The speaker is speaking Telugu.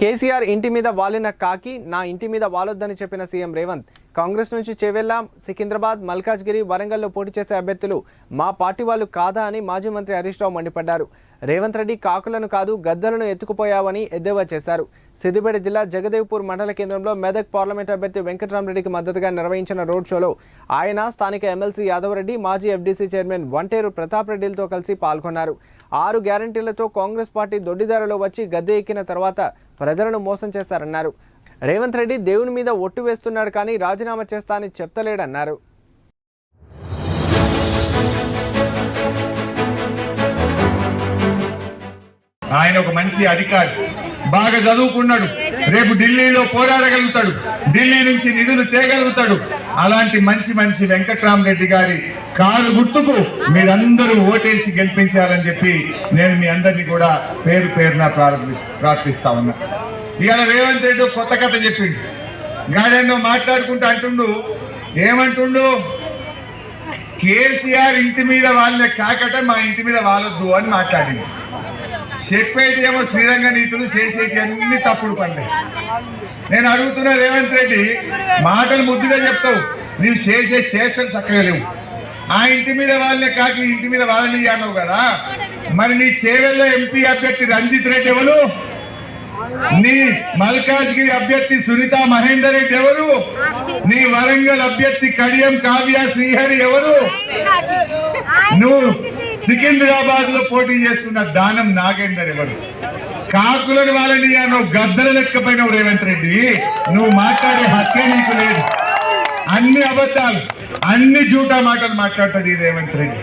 కేసీఆర్ ఇంటి మీద వాలిన కాకి నా ఇంటి మీద వాలొద్దని చెప్పిన సీఎం రేవంత్. కాంగ్రెస్ నుంచి చెవెల్లా సికింద్రాబాద్ మల్కాజ్గిరి వరంగల్లో పోటీ చేసే అభ్యర్థులు మా పార్టీ వాళ్ళు కాదా అని మాజీ మంత్రి హరీష్ రావు మండిపడ్డారు. రేవంత్ రెడ్డి కాకులను కాదు గద్దలను ఎత్తుకుపోయావని ఎద్దేవా చేశారు. సిద్దిపేట జిల్లా జగదేవ్పూర్ మండల కేంద్రంలో మెదక్ పార్లమెంట్ అభ్యర్థి వెంకటరామరెడ్డికి మద్దతుగా నిర్వహించిన రోడ్ షోలో ఆయన స్థానిక ఎమ్మెల్సీ యాదవరెడ్డి మాజీ ఎఫ్డీసీ చైర్మన్ వంటేరు ప్రతాప్ రెడ్డిలతో కలిసి పాల్గొన్నారు. ఆరు గ్యారంటీలతో కాంగ్రెస్ పార్టీ దొడ్డిదారిలో వచ్చి గద్దె ఎక్కిన తర్వాత ప్రజలను మోసం చేశారన్నారు. రేవంత్ రెడ్డి దేవుని మీద ఒట్టు వేస్తున్నాడు కానీ రాజీనామా చేస్తా అని చెప్తలేడన్నారు. ఆయన ఒక మంచి అధికారి. బాగా చదువుకున్నాడు. రేపు ఢిల్లీలో పోరాడగలుగుతాడు. ఢిల్లీ నుంచి నిధులు చేయగలుగుతాడు అలాంటి మంచి మంచి వెంకట్రామరెడ్డి గారి కారు గుర్తుకు మీరందరూ ఓటేసి గెలిపించాలని చెప్పి నేను మీ అందరినీ కూడా పేరు పేరున ప్రారంభి ప్రార్థిస్తా ఉన్నా. ఇవాళ రేవంత్ రెడ్డి కొత్త కథ చెప్పిండు. గాడెన్నో మాట్లాడుకుంటూ అంటుండు ఏమంటుండు? కేసీఆర్ ఇంటి మీద వాళ్ళే కాకట మా ఇంటి మీద వాళ్ళొద్దు అని మాట్లాడింది చెప్పేది ఏమో శ్రీరంగ నీతులు చేసేటి అన్ని తప్పుడు పనులే. నేను అడుగుతున్నా రేవంత్ రెడ్డి మాటలు ముద్దుగా చెప్తావు. నీవు చేసే చేష్టలు చక్కగా లేవు. ఆ ఇంటి మీద వాళ్ళే కాకి ఇంటి మీద వాళ్ళని అన్నావు కదా. మరి నీ చేవెళ్ళ ఎంపీ అభ్యర్థి రంజిత్ రెడ్డి ఎవరు? నీ మల్కాజ్గిరి అభ్యర్థి సునీత మహేందర్ రెడ్డి ఎవరు? నీ వరంగల్ అభ్యర్థి కడియం కావ్య శ్రీహరి ఎవరు? నువ్వు సికింద్రాబాద్లో పోటీ చేస్తున్న దానం నాగేందర్ ఎవరు? కాకులను వాళ్ళని నువ్వు గద్దల లెక్కపోయినావు రేవంత్ రెడ్డి. నువ్వు మాట్లాడే హక్కే నీకు లేదు. అన్ని అబద్ధాలు అన్ని జూటా మాటలు మాట్లాడుతుంది ఈ రేవంత్ రెడ్డి.